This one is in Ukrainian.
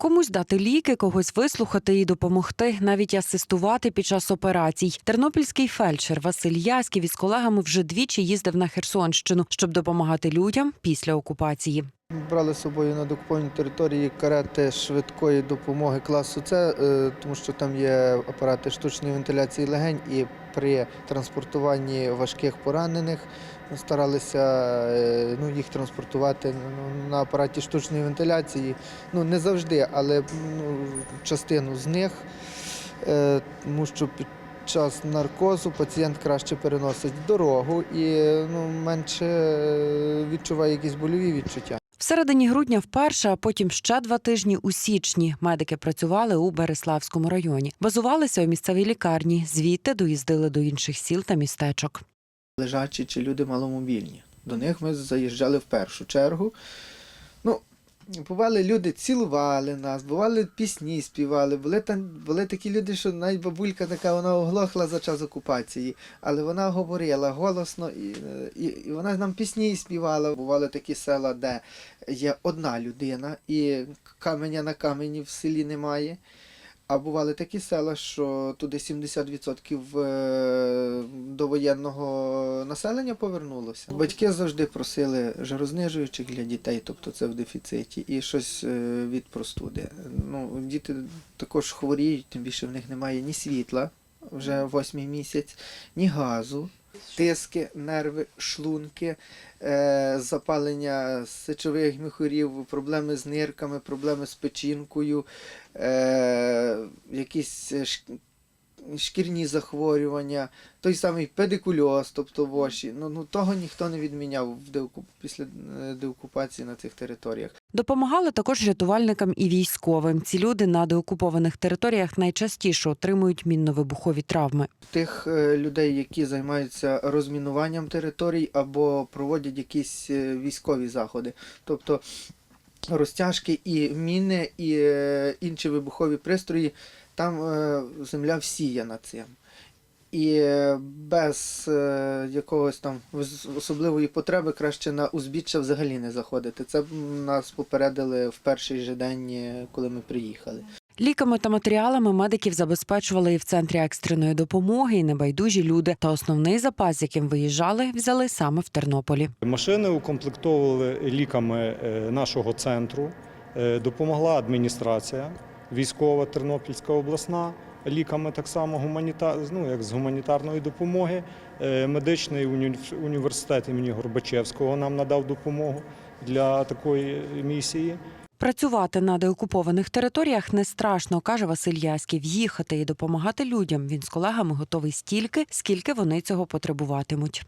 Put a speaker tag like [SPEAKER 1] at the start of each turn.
[SPEAKER 1] Комусь дати ліки, когось вислухати і допомогти, навіть асистувати під час операцій. Тернопільський фельдшер Василь Яськів із колегами вже двічі їздив на Херсонщину, щоб допомагати людям після окупації.
[SPEAKER 2] Брали з собою на докупованій території карети швидкої допомоги класу С, е, тому що там є апарати штучної вентиляції легень, і при транспортуванні важких поранених старалися е, ну, їх транспортувати ну, на апараті штучної вентиляції. Ну не завжди, але ну, частину з них, е, тому що під час наркозу пацієнт краще переносить дорогу і ну, менше відчуває якісь больові відчуття.
[SPEAKER 1] В середині грудня вперше, а потім ще два тижні у січні. Медики працювали у Береславському районі. Базувалися у місцевій лікарні. Звідти доїздили до інших сіл та містечок.
[SPEAKER 2] лежачі чи люди маломобільні. До них ми заїжджали в першу чергу. Бували люди цілували нас, бували пісні співали. Були, там, були такі люди, що навіть бабулька така, вона оглохла за час окупації, але вона говорила голосно і, і, і вона нам пісні співала. Бували такі села, де є одна людина, і каменя на камені в селі немає. А бували такі села, що туди 70% е, довоєнного населення повернулося. Батьки завжди просили жарознижуючих для дітей, тобто це в дефіциті, і щось е, від простуди. Ну, діти також хворіють, тим більше в них немає ні світла вже восьмий місяць, ні газу. Тиски, нерви, шлунки, е, запалення сечових міхурів, проблеми з нирками, проблеми з печінкою, е, якісь е, шкірні захворювання, той самий педикульоз, тобто воші. Ну, ну того ніхто не відміняв в деоку- після деокупації на цих територіях.
[SPEAKER 1] Допомагали також рятувальникам і військовим. Ці люди на деокупованих територіях найчастіше отримують мінно-вибухові травми.
[SPEAKER 2] Тих е, людей, які займаються розмінуванням територій або проводять якісь е, військові заходи. Тобто розтяжки і міни, і е, інші вибухові пристрої, там земля всіяна цим. І без е, якогось там особливої потреби краще на узбіччя взагалі не заходити. Це нас попередили в перший же день, е, коли ми приїхали.
[SPEAKER 1] Ліками та матеріалами медиків забезпечували і в центрі екстреної допомоги, і небайдужі люди. Та основний запас, яким виїжджали, взяли саме в Тернополі.
[SPEAKER 3] Машини укомплектовували ліками е, нашого центру. Допомогла адміністрація військова Тернопільська обласна. Ліками так само гуманітар, ну, як з гуманітарної допомоги. Е, Медичний уні- університет імені Горбачевського нам надав допомогу для такої місії.
[SPEAKER 1] Працювати на деокупованих територіях не страшно, каже Василь Яськів. Їхати і допомагати людям він з колегами готовий стільки, скільки вони цього потребуватимуть.